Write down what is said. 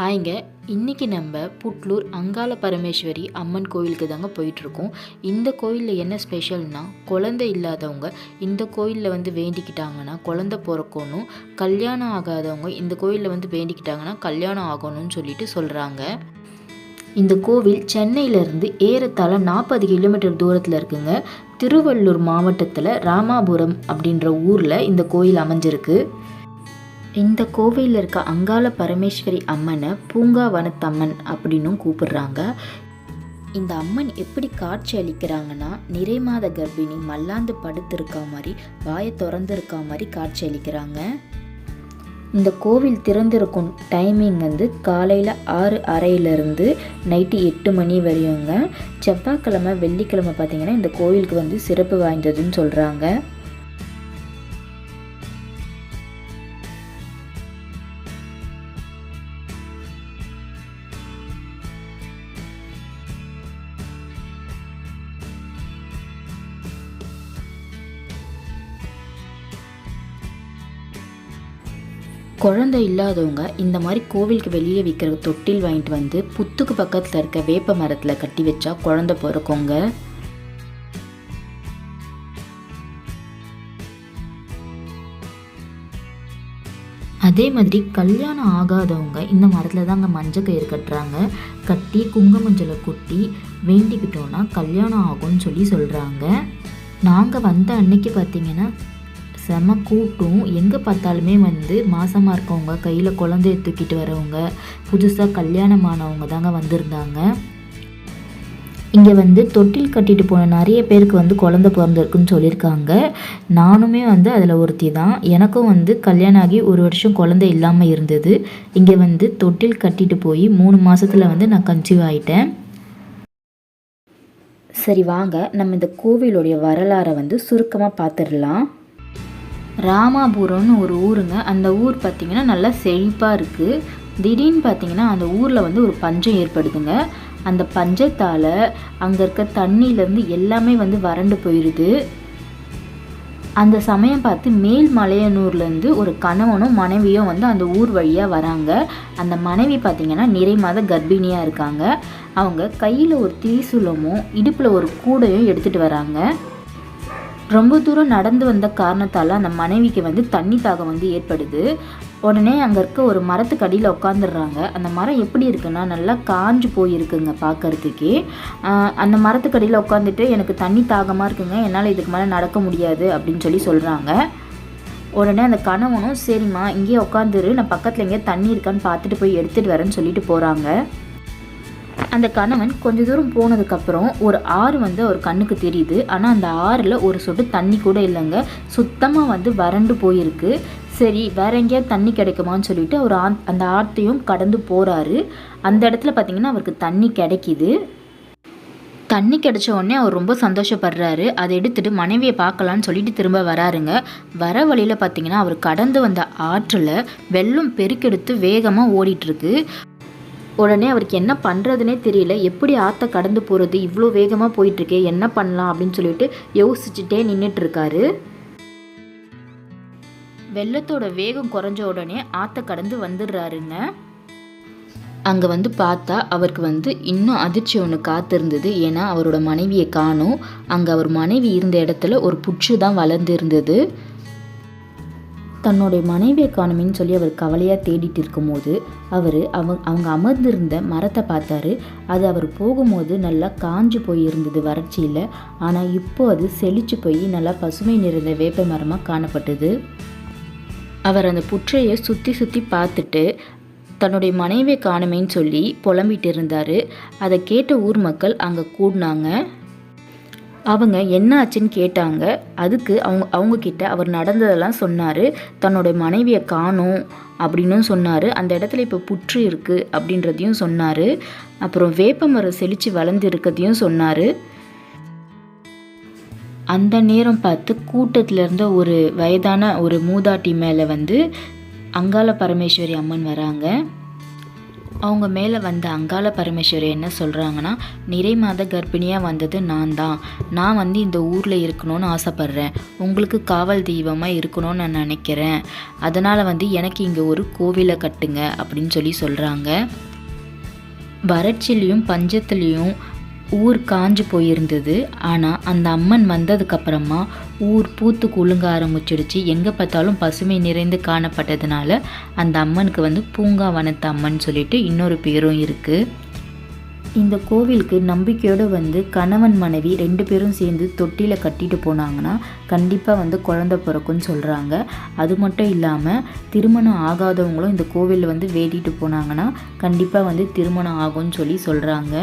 ஹாய்ங்க. இன்றைக்கி நம்ம புட்லூர் அங்காள பரமேஸ்வரி அம்மன் கோயிலுக்கு தாங்க போயிட்டுருக்கோம். இந்த கோயிலில் என்ன ஸ்பெஷல்னா குழந்தை இல்லாதவங்க இந்த கோயிலில் வந்து வேண்டிக்கிட்டாங்கன்னா குழந்த பிறக்கணும். கல்யாணம் ஆகாதவங்க இந்த கோயிலில் வந்து வேண்டிக்கிட்டாங்கன்னா கல்யாணம் ஆகணும்னு சொல்லிட்டு சொல்கிறாங்க இந்த கோவில் சென்னையிலேருந்து ஏறத்தாழ நாற்பது கிலோமீட்டர் தூரத்தில் இருக்குங்க. திருவள்ளூர் மாவட்டத்தில் ராமாபுரம் அப்படின்ற ஊரில் இந்த கோயில் அமைஞ்சிருக்கு. இந்த கோவிலில் இருக்க அங்காள பரமேஸ்வரி அம்மனை பூங்காவனத்தம்மன் அப்படின்னும் கூப்பிடுறாங்க. இந்த அம்மன் எப்படி காட்சி அளிக்கிறாங்கன்னா நிறைமாத கர்ப்பிணி மல்லாந்து படுத்திருக்கா மாதிரி வாயை திறந்துருக்கா மாதிரி காட்சி அளிக்கிறாங்க. இந்த கோவில் திறந்திருக்கும் டைமிங் வந்து காலையில் ஆறு அறையிலேருந்து நைட்டு எட்டு மணி வரையுங்க. செவ்வாய்க்கிழமை வெள்ளிக்கிழமை பார்த்திங்கன்னா இந்த கோவிலுக்கு வந்து சிறப்பு வாய்ந்ததுன்னு சொல்கிறாங்க குழந்தை இல்லாதவங்க இந்த மாதிரி கோவிலுக்கு வெளியே விற்கிற தொட்டில் வாங்கிட்டு வந்து புத்துக்கு பக்கத்தில் இருக்க வேப்ப மரத்தில் கட்டி வச்சா குழந்தை பிறக்குங்க. அதே மாதிரி கல்யாணம் ஆகாதவங்க இந்த மரத்தில் தாங்க மஞ்சள் கயிறு கட்டுறாங்க. கட்டி குங்குமஞ்சளை கொட்டி வேண்டிக்கிட்டோன்னா கல்யாணம் ஆகும்னு சொல்லி சொல்கிறாங்க நாங்கள் வந்த அன்னைக்கு பார்த்தீங்கன்னா செம கூட்டம். எங்கே பார்த்தாலுமே வந்து மாசமாக இருக்கவங்க கையில் குழந்தைய தூக்கிட்டு வரவங்க புதுசாக கல்யாணமானவங்க தாங்க வந்திருந்தாங்க. இங்கே வந்து தொட்டில் கட்டிட்டு போன நிறைய பேருக்கு வந்து குழந்த பிறந்திருக்குன்னு சொல்லியிருக்காங்க. நானுமே வந்து அதில் ஒருத்தி தான். எனக்கும் வந்து கல்யாணம் ஆகி ஒரு வருஷம் குழந்தை இல்லாமல் இருந்தது. இங்கே வந்து தொட்டில் கட்டிட்டு போய் மூணு மாதத்தில் வந்து நான் கன்சீவ் ஆகிட்டேன் சரி வாங்க. நம்ம இந்த கோவிலுடைய வரலாறை வந்து சுருக்கமாக பார்த்துடலாம். ராமாபுரம்னு ஒரு ஊருங்க. அந்த ஊர் பார்த்திங்கன்னா நல்லா செழிப்பாக இருக்குது திடீர்னு பார்த்தீங்கன்னா அந்த ஊரில் வந்து ஒரு பஞ்சம் ஏற்படுதுங்க. அந்த பஞ்சத்தால் அங்கே இருக்க தண்ணியிலேருந்து எல்லாமே வந்து வறண்டு போயிடுது அந்த சமயம் பார்த்து மேல் மலையனூர்லேருந்து ஒரு கணவனும் மனைவியும் வந்து அந்த ஊர் வழியாக வராங்க. அந்த மனைவி பார்த்திங்கன்னா நிறை மாத கர்ப்பிணியாக இருக்காங்க. அவங்க கையில் ஒரு திரிசூலமும் இடுப்பில் ஒரு கூடையும் எடுத்துகிட்டு வராங்க. ரொம்ப தூரம் நடந்து வந்த காரணத்தால் அந்த மனைவிக்கு வந்து தண்ணி தாகம் வந்து ஏற்படுது. உடனே அங்கே இருக்க ஒரு மரத்துக்கு அடியில் உட்காந்துடுறாங்க அந்த மரம் எப்படி இருக்குன்னா நல்லா காஞ்சு போயிருக்குங்க பார்க்கறதுக்கே அந்த மரத்துக்கு அடியில் உட்காந்துட்டு எனக்கு தண்ணி தாகமாக இருக்குங்க என்னால் இதுக்கு மேலே நடக்க முடியாது அப்படின்னு சொல்லி சொல்கிறாங்க உடனே அந்த கணவனும் சரிம்மா இங்கேயே உட்காந்துரு நான் பக்கத்தில் எங்கேயா தண்ணி இருக்கான்னு பார்த்துட்டு போய் எடுத்துகிட்டு வரேன்னு சொல்லிட்டு போகிறாங்க அந்த கணவன் கொஞ்ச தூரம் போனதுக்கப்புறம் ஒரு ஆறு வந்து அவர் கண்ணுக்கு தெரியுது. ஆனால் அந்த ஆறில் ஒரு சொட்டு தண்ணி கூட இல்லைங்க. சுத்தமாக வந்து வறண்டு போயிருக்கு. சரி வேற எங்கேயாவது தண்ணி கிடைக்குமான்னு சொல்லிட்டு அவர் அந்த ஆற்றையும் கடந்து போகிறாரு அந்த இடத்துல பார்த்தீங்கன்னா அவருக்கு தண்ணி கிடைக்கிது. தண்ணி கிடைச்ச உடனே அவர் ரொம்ப சந்தோஷப்படுறாரு. அதை எடுத்துகிட்டு மனைவியை பார்க்கலான்னு சொல்லிட்டு திரும்ப வராருங்க. வர வழியில் பார்த்தீங்கன்னா அவர் கடந்து வந்த ஆற்றில் வெள்ளம் பெருக்கெடுத்து வேகமாக ஓடிட்டுருக்கு உடனே அவருக்கு என்ன பண்ணுறதுனே தெரியல. எப்படி ஆற்ற கடந்து போகிறது இவ்வளோ வேகமாக போயிட்டுருக்கே என்ன பண்ணலாம் அப்படின்னு சொல்லிட்டு யோசிச்சுட்டே நின்றுட்டு இருக்காரு வெள்ளத்தோட வேகம் குறைஞ்ச உடனே ஆற்ற கடந்து வந்துடுறாருங்க. அங்கே வந்து பார்த்தா அவருக்கு வந்து இன்னும் அதிர்ச்சி ஒன்று காத்திருந்தது. ஏன்னா அவரோட மனைவியை காணும். அங்கே அவர் மனைவி இருந்த இடத்துல ஒரு புற்று தான் வளர்ந்து இருந்தது தன்னுடைய மனைவியை காணுமின்னு சொல்லி அவர் கவலையாக தேடிட்டு இருக்கும்போது அவர் அவங்க அவங்க அமர்ந்திருந்த மரத்தை பார்த்தாரு. அது அவர் போகும்போது நல்லா காஞ்சு போய் இருந்தது வறட்சியில். ஆனால் இப்போ அது செழிச்சு போய் நல்லா பசுமை நிறைந்த வேப்ப மரமாக காணப்பட்டது. அவர் அந்த புற்றையை சுற்றி சுற்றி பார்த்துட்டு தன்னுடைய மனைவியை காணுமேன்னு சொல்லி புலம்பிட்டு இருந்தார். அதை கேட்ட ஊர் மக்கள் அங்கே கூடினாங்க. அவங்க என்ன ஆச்சுன்னு கேட்டாங்க. அதுக்கு அவங்க அவங்கக்கிட்ட அவர் நடந்ததெல்லாம் சொன்னார். தன்னுடைய மனைவியை காணும் அப்படின்னும் சொன்னார். அந்த இடத்துல இப்போ புற்று இருக்குது அப்படின்றதையும் சொன்னார். அப்புறம் வேப்ப மரம் செழித்து வளர்ந்து இருக்கிறதையும் சொன்னார். அந்த நேரம் பார்த்து கூட்டத்தில் இருந்த ஒரு வயதான ஒரு மூதாட்டி மேலே வந்து அங்காள பரமேஸ்வரி அம்மன் வராங்க. அவங்க மேலே வந்த அங்காள பரமேஸ்வரி என்ன சொல்கிறாங்கன்னா நிறை மாத கர்ப்பிணியாக வந்தது நான் தான். நான் வந்து இந்த ஊரில் இருக்கணும்னு ஆசைப்பட்றேன். உங்களுக்கு காவல் தெய்வமாக இருக்கணும்னு நான் நினைக்கிறேன். அதனால் வந்து எனக்கு இங்கே ஒரு கோவிலை கட்டுங்க அப்படின்னு சொல்லி சொல்கிறாங்க வறட்சிலையும் பஞ்சத்துலேயும் ஊர் காஞ்சு போயிருந்தது. ஆனால் அந்த அம்மன் வந்ததுக்கப்புறமா ஊர் பூத்து குலுங்க ஆரம்பிச்சிடுச்சு. எங்கே பார்த்தாலும் பசுமை நிறைந்து காணப்பட்டதுனால அந்த அம்மனுக்கு வந்து பூங்கா வனத்து அம்மன் சொல்லிட்டு இன்னொரு பேரும் இருக்குது இந்த கோவிலுக்கு நம்பிக்கையோடு வந்து கணவன் மனைவி ரெண்டு பேரும் சேர்ந்து தொட்டியில் கட்டிட்டு போனாங்கன்னா கண்டிப்பாக வந்து குழந்த பிறக்கும்னு சொல்கிறாங்க அது மட்டும் இல்லாமல் திருமணம் ஆகாதவங்களும் இந்த கோவிலில் வந்து வேண்டிட்டு போனாங்கன்னா கண்டிப்பாக வந்து திருமணம் ஆகும்னு சொல்லி சொல்கிறாங்க